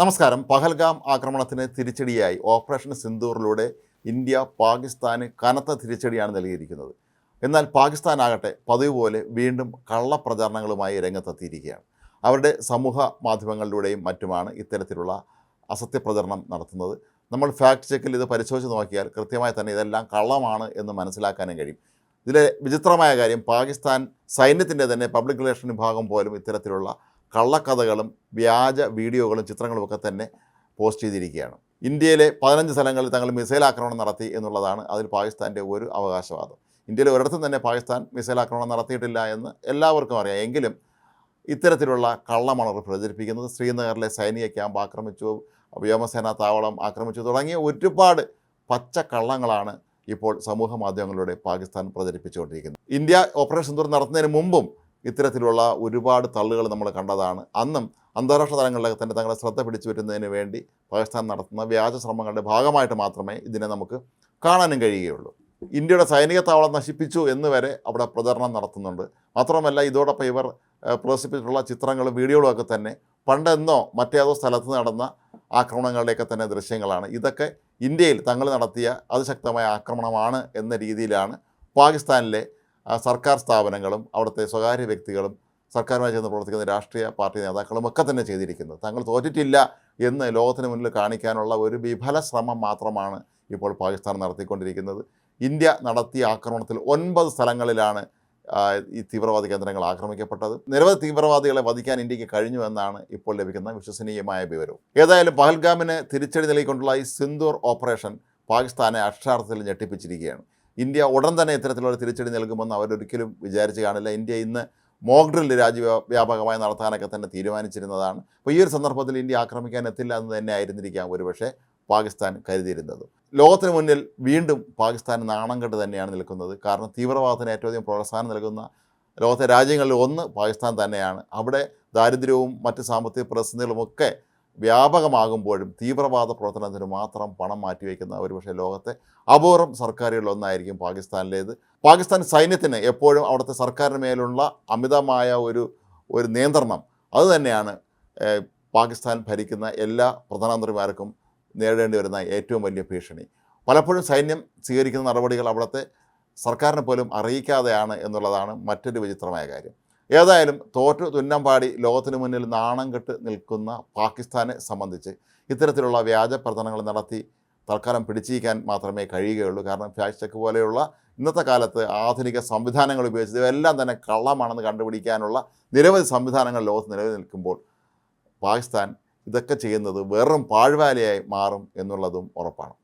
നമസ്കാരം. പഹൽഗാം ആക്രമണത്തിന് തിരിച്ചടിയായി ഓപ്പറേഷൻ സിന്ദൂറിലൂടെ ഇന്ത്യ പാകിസ്ഥാന് കനത്ത തിരിച്ചടിയാണ് നൽകിയിരിക്കുന്നത്. എന്നാൽ പാകിസ്ഥാൻ ആകട്ടെ പതിവ് പോലെ വീണ്ടും കള്ളപ്രചാരണങ്ങളുമായി രംഗത്തെത്തിയിരിക്കുകയാണ്. അവരുടെ സമൂഹ മാധ്യമങ്ങളിലൂടെയും മറ്റുമാണ് ഇത്തരത്തിലുള്ള അസത്യപ്രചരണം നടത്തുന്നത്. നമ്മൾ ഫാക്ട് ചെക്കിൽ ഇത് പരിശോധിച്ച് നോക്കിയാൽ കൃത്യമായി തന്നെ ഇതെല്ലാം കള്ളമാണ് എന്ന് മനസ്സിലാക്കാനും കഴിയും. ഇതിലെ വിചിത്രമായ കാര്യം പാകിസ്ഥാൻ സൈന്യത്തിന്റെ തന്നെ പബ്ലിക് റിലേഷൻ വിഭാഗം പോലും ഇത്തരത്തിലുള്ള കള്ളക്കഥകളും വ്യാജ വീഡിയോകളും ചിത്രങ്ങളും ഒക്കെ തന്നെ പോസ്റ്റ് ചെയ്തിരിക്കുകയാണ്. ഇന്ത്യയിലെ പതിനഞ്ച് സ്ഥലങ്ങളിൽ തങ്ങൾ മിസൈൽ ആക്രമണം നടത്തി എന്നുള്ളതാണ് അതിൽ പാകിസ്ഥാന്റെ ഒരു അവകാശവാദം. ഇന്ത്യയിൽ ഒരിടത്തും തന്നെ പാകിസ്ഥാൻ മിസൈൽ ആക്രമണം നടത്തിയിട്ടില്ല എന്ന് എല്ലാവർക്കും അറിയാം. എങ്കിലും ഇത്തരത്തിലുള്ള കള്ളമണർ പ്രചരിപ്പിക്കുന്നത് ശ്രീനഗറിലെ സൈനിക ക്യാമ്പ് ആക്രമിച്ചു വ്യോമസേനാ താവളം ആക്രമിച്ചു തുടങ്ങിയ ഒരുപാട് പച്ച കള്ളങ്ങളാണ് ഇപ്പോൾ സമൂഹ മാധ്യമങ്ങളിലൂടെ പാകിസ്ഥാൻ പ്രചരിപ്പിച്ചുകൊണ്ടിരിക്കുന്നത്. ഇന്ത്യ ഓപ്പറേഷൻ സിന്ദൂർ നടത്തുന്നതിന് മുമ്പും ഇത്തരത്തിലുള്ള ഒരുപാട് തള്ളുകൾ നമ്മൾ കണ്ടതാണ്. അന്നും അന്താരാഷ്ട്ര തലങ്ങളിലൊക്കെ തന്നെ തങ്ങളെ ശ്രദ്ധ പിടിച്ചു വരുന്നതിന് വേണ്ടി പാകിസ്ഥാൻ നടത്തുന്ന വ്യാജ ശ്രമങ്ങളുടെ ഭാഗമായിട്ട് മാത്രമേ ഇതിനെ നമുക്ക് കാണാനും കഴിയുകയുള്ളൂ. ഇന്ത്യയുടെ സൈനിക താവളം നശിപ്പിച്ചു എന്ന് വരെ അവിടെ പ്രചരണം നടത്തുന്നുണ്ട്. മാത്രമല്ല ഇതോടൊപ്പം ഇവർ പ്രദർശിപ്പിച്ചിട്ടുള്ള ചിത്രങ്ങളും വീഡിയോകളും ഒക്കെ തന്നെ പണ്ടെന്നോ മറ്റേതോ സ്ഥലത്ത് നടന്ന ആക്രമണങ്ങളുടെയൊക്കെ തന്നെ ദൃശ്യങ്ങളാണ്. ഇതൊക്കെ ഇന്ത്യയിൽ തങ്ങൾ നടത്തിയ അതിശക്തമായ ആക്രമണമാണ് എന്ന രീതിയിലാണ് പാകിസ്ഥാനിലെ സർക്കാർ സ്ഥാപനങ്ങളും അവിടുത്തെ സ്വകാര്യ വ്യക്തികളും സർക്കാരുമായി ചേർന്ന് പ്രവർത്തിക്കുന്ന രാഷ്ട്രീയ പാർട്ടി നേതാക്കളും ഒക്കെ തന്നെ ചെയ്തിരിക്കുന്നത്. തങ്ങൾ തോറ്റിട്ടില്ല എന്ന് ലോകത്തിന് മുന്നിൽ കാണിക്കാനുള്ള ഒരു വിഫല ശ്രമം മാത്രമാണ് ഇപ്പോൾ പാകിസ്ഥാൻ നടത്തിക്കൊണ്ടിരിക്കുന്നത്. ഇന്ത്യ നടത്തിയ ആക്രമണത്തിൽ ഒൻപത് സ്ഥലങ്ങളിലാണ് ഈ തീവ്രവാദ കേന്ദ്രങ്ങൾ ആക്രമിക്കപ്പെട്ടത്. നിരവധി തീവ്രവാദികളെ വധിക്കാൻ ഇന്ത്യയ്ക്ക് കഴിഞ്ഞു എന്നാണ് ഇപ്പോൾ ലഭിക്കുന്ന വിശ്വസനീയമായ വിവരവും ഏതായാലും പഹൽഗാമിന് തിരിച്ചടി നൽകിക്കൊണ്ടുള്ള ഈ സിന്ദൂർ ഓപ്പറേഷൻ പാകിസ്ഥാനെ അക്ഷരാർത്ഥത്തിൽ ഞെട്ടിപ്പിച്ചിരിക്കുകയാണ്. ഇന്ത്യ ഉടൻ തന്നെ ഇത്തരത്തിലുള്ള തിരിച്ചടി നൽകുമെന്ന് അവരൊരിക്കലും വിചാരിച്ച് കാണില്ല. ഇന്ത്യ ഇന്ന് ഡ്രിൽ രാജ്യവ്യാപകമായി നടത്താനൊക്കെ തന്നെ തീരുമാനിച്ചിരുന്നതാണ്. അപ്പോൾ ഈ ഒരു സന്ദർഭത്തിൽ ഇന്ത്യ ആക്രമിക്കാൻ എത്തില്ല എന്ന് തന്നെ ആയിരുന്നിരിക്കാം ഒരുപക്ഷെ പാകിസ്ഥാൻ കരുതിയിരുന്നത്. ലോകത്തിന് മുന്നിൽ വീണ്ടും പാകിസ്ഥാൻ നാണം കെട്ട് തന്നെയാണ് നിൽക്കുന്നത്. കാരണം തീവ്രവാദത്തിന് ഏറ്റവും അധികം പ്രോത്സാഹനം നൽകുന്ന ലോകത്തെ രാജ്യങ്ങളിൽ ഒന്ന് പാകിസ്ഥാൻ തന്നെയാണ്. അവിടെ ദാരിദ്ര്യവും മറ്റ് സാമ്പത്തിക പ്രതിസന്ധികളുമൊക്കെ വ്യാപകമാകുമ്പോഴും തീവ്രവാദ പ്രവർത്തനത്തിന് മാത്രം പണം മാറ്റിവെക്കുന്ന ഒരുപക്ഷെ ലോകത്തെ അപൂർവം സർക്കാരുകളിലൊന്നായിരിക്കും പാകിസ്ഥാനിലേത്. പാകിസ്ഥാൻ സൈന്യത്തിന് എപ്പോഴും അവിടുത്തെ സർക്കാരിന് മേലുള്ള അമിതമായ ഒരു ഒരു നിയന്ത്രണം. അതുതന്നെയാണ് പാകിസ്ഥാൻ ഭരിക്കുന്ന എല്ലാ പ്രധാനമന്ത്രിമാർക്കും നേരിടേണ്ടി വരുന്ന ഏറ്റവും വലിയ ഭീഷണി. പലപ്പോഴും സൈന്യം സ്വീകരിക്കുന്ന നടപടികൾ അവിടുത്തെ സർക്കാരിനെ പോലും അറിയിക്കാതെയാണ് എന്നുള്ളതാണ് മറ്റൊരു വിചിത്രമായ കാര്യം. ഏതായാലും തോറ്റു തുന്നം പാടി ലോകത്തിന് മുന്നിൽ നാണം കെട്ട് നിൽക്കുന്ന പാകിസ്ഥാനെ സംബന്ധിച്ച് ഇത്തരത്തിലുള്ള വ്യാജ പ്രചരണങ്ങൾ നടത്തി തൽക്കാലം പിടിച്ചിരിക്കാൻ മാത്രമേ കഴിയുകയുള്ളൂ. കാരണം ഫാക്ട് പോലെയുള്ള ഇന്നത്തെ കാലത്ത് ആധുനിക സംവിധാനങ്ങൾ ഉപയോഗിച്ച് ഇവയെല്ലാം തന്നെ കള്ളമാണെന്ന് കണ്ടുപിടിക്കാനുള്ള നിരവധി സംവിധാനങ്ങൾ ലോകത്ത് നിലവിൽ നിൽക്കുമ്പോൾ പാകിസ്ഥാൻ ഇതൊക്കെ ചെയ്യുന്നത് വെറും പാഴ്വാലയായി മാറും എന്നുള്ളതും ഉറപ്പാണ്.